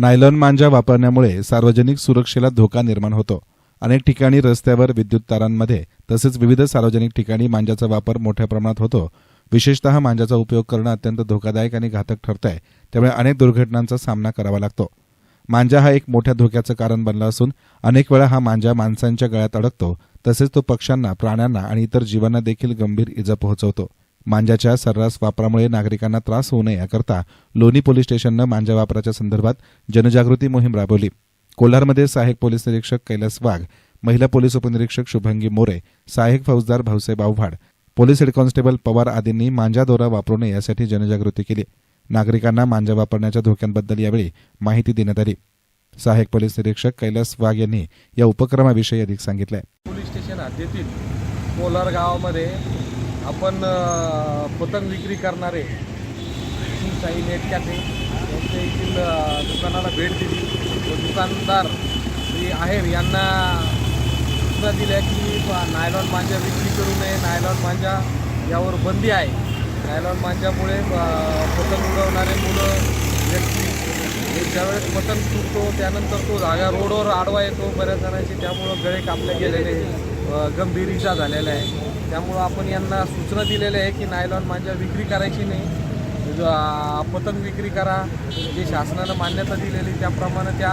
Nylon मांजा वापरण्यामुळे सार्वजनिक सुरक्षेला धोका निर्माण होतो. अनेक ठिकाणी रस्त्यावर विद्युत तारांमध्ये तसेच विविध सार्वजनिक ठिकाणी मांजाचा वापर मोठ्या प्रमाणात होतो. विशेषतः मांजाचा उपयोग करणं अत्यंत धोकादायक आणि घातक ठरत आहे त्यामुळे अनेक दुर्घटनांचा सामना करावा लागतो. मांजा हा एक मोठ्या धोक्याचं कारण बनला असून अनेक वेळा हा मांजा माणसांच्या गळ्यात अडकतो. तसेच तो पक्ष्यांना प्राण्यांना आणि इतर जीवांना देखील गंभीर इजा पोहोचवतो. मांजाच्या सर्रास वापरामुळे नागरिकांना त्रास होऊ नये याकरता लोणी पोलीस स्टेशननं मांजा वापराच्या संदर्भात जनजागृती मोहीम राबवली. कोल्हारमध्ये सहाय्यक पोलीस निरीक्षक कैलास वाघ महिला पोलीस उपनिरीक्षक शुभंगी मोरे सहाय्यक फौजदार Bhausaheb Avhad police head constable Pawar आदींनी मांजा दोरा वापरू नये यासाठी जनजागृती केली. नागरिकांना मांजा वापरण्याच्या धोक्यांबद्दल यावेळी माहिती देण्यात आली. सहाय्यक पोलीस निरीक्षक कैलास वाघ यांनी या उपक्रमाविषयी अधिक सांगितलं पोलीस स्टेशन हद्दीतील कोलार गावामध्ये आपण पतंग विक्री करणारे साई नेट कॅफे यांच्या येथील दुकानाला भेट दिली. व दुकानदार श्री आहेर यांना सूचना दिल्या की नायलॉन मांजा विक्री करू नये. नायलॉन मांजा यावर बंदी आहे. नायलॉन मांजामुळे पतंग उडवणारे मुलं व्यक्ती हे ज्यावेळेस पतंग सुटतो त्यानंतर तो जागा रोडवर आडवा येतो बऱ्याच जणांची. त्यामुळं गळे कापले गेलेले गंभीर इजा झालेल्या आहे. त्यामुळं आपण यांना सूचना दिलेल्या आहे की नायलॉन मांजा विक्री करायची नाही. पतंग विक्री करा. जे शासनानं मान्यता दिलेली त्याप्रमाणे त्या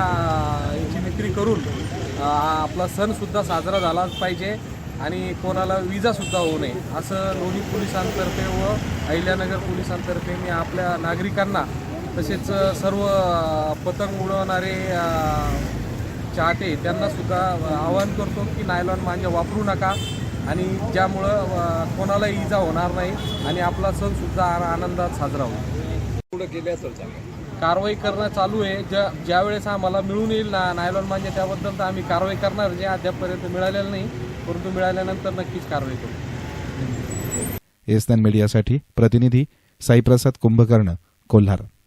याची विक्री करून आपला सणसुद्धा साजरा झालाच पाहिजे आणि कोणाला विजासुद्धा होऊ नये. असं लोणी पोलिसांतर्फे व अहिल्यानगर पोलिसांतर्फे मी आपल्या नागरिकांना तसेच सर्व पतंग उडवणारे चाहते त्यांनासुद्धा आवाहन करतो की नायलॉन मांजा वापरू नका. आणि ज्यामुळं अ, कोणाला इजा होणार नाही आणि आपला सण सुद्धा आ- आनंदात साजरा होईल. पुढे गेले असेल चांगलं. कारवाई करणं चालू आहे. ज्या ज्यावेळेस आम्हाला मिळून येईल ना नायलॉन मांजा त्याबद्दल तर आम्ही कारवाई करणार जे अद्यापपर्यंत मिळालेलं नाही परंतु मिळाल्यानंतर नक्कीच कारवाई करू. एसनॅन मीडियासाठी प्रतिनिधी साईप्रसाद कुंभकर्ण कोल्हार.